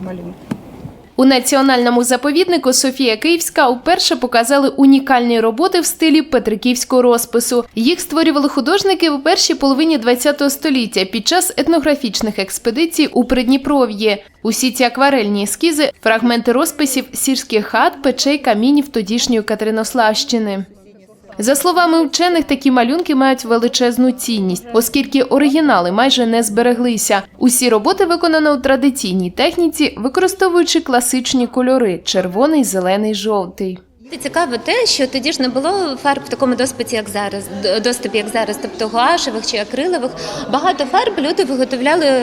Малюнки. У національному заповіднику Софія Київська вперше показали унікальні роботи в стилі петриківського розпису. Їх створювали художники в першій половині ХХ століття під час етнографічних експедицій у Придніпров'ї. Усі ці акварельні ескізи – фрагменти розписів сільських хат, печей, камінів тодішньої Катеринославщини. За словами вчених, такі малюнки мають величезну цінність, оскільки оригінали майже не збереглися. Усі роботи виконано у традиційній техніці, використовуючи класичні кольори червоний, зелений, жовтий. Цікаво те, що тоді ж не було фарб в такому доступі, як зараз, доступі, як зараз, тобто гуашевих чи акрилових. Багато фарб люди виготовляли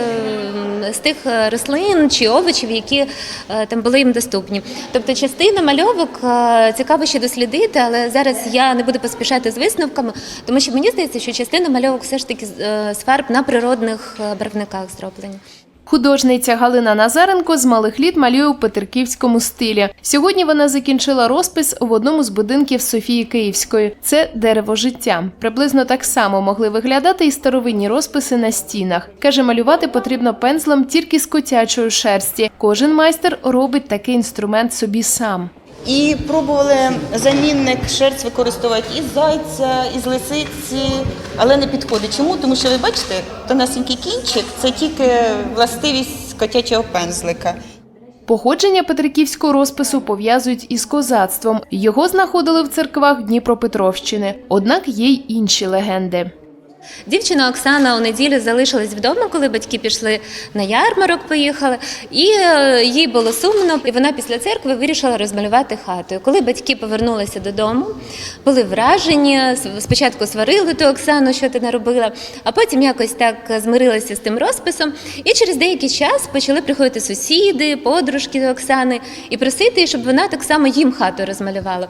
з тих е, рослин чи овочів, які е, там були їм доступні. Тобто частина мальовок е, цікаво ще дослідити, але зараз я не буду поспішати з висновками, тому що мені здається, що частина мальовок все ж таки з- фарб на природних барвниках зроблені. Художниця Галина Назаренко з малих літ малює у Петерківському стилі. Сьогодні вона закінчила розпис в одному з будинків Софії Київської. Це дерево життя. Приблизно так само могли виглядати і старовинні розписи на стінах. Каже, малювати потрібно пензлем тільки з котячої шерсті. Кожен майстер робить такий інструмент собі сам. І пробували замінник шерсть використовувати із зайця, із лисиці, але не підходить. Чому? Тому що ви бачите, тонесенький кінчик це тільки властивість котячого пензлика. Походження петриківського розпису пов'язують із козацтвом. Його знаходили в церквах Дніпропетровщини. Однак є й інші легенди. Дівчина Оксана у неділю залишилась вдома, коли батьки пішли на ярмарок, поїхали, і е, їй було сумно. І вона після церкви вирішила розмалювати хату. І Коли батьки повернулися додому, були вражені. Спочатку сварили ту Оксану, що ти наробила, а потім якось так змирилася з тим розписом. І через деякий час почали приходити сусіди, подружки до Оксани і просити, щоб вона так само їм хату розмалювала.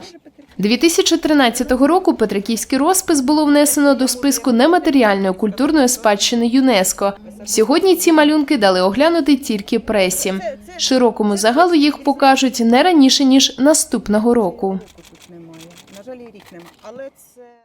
2013 року Петриківський розпис було внесено до списку нематеріальної культурної спадщини ЮНЕСКО. Сьогодні ці малюнки дали оглянути тільки пресі. Широкому загалу їх покажуть не раніше ніж наступного року. На жаль, рік. Але це.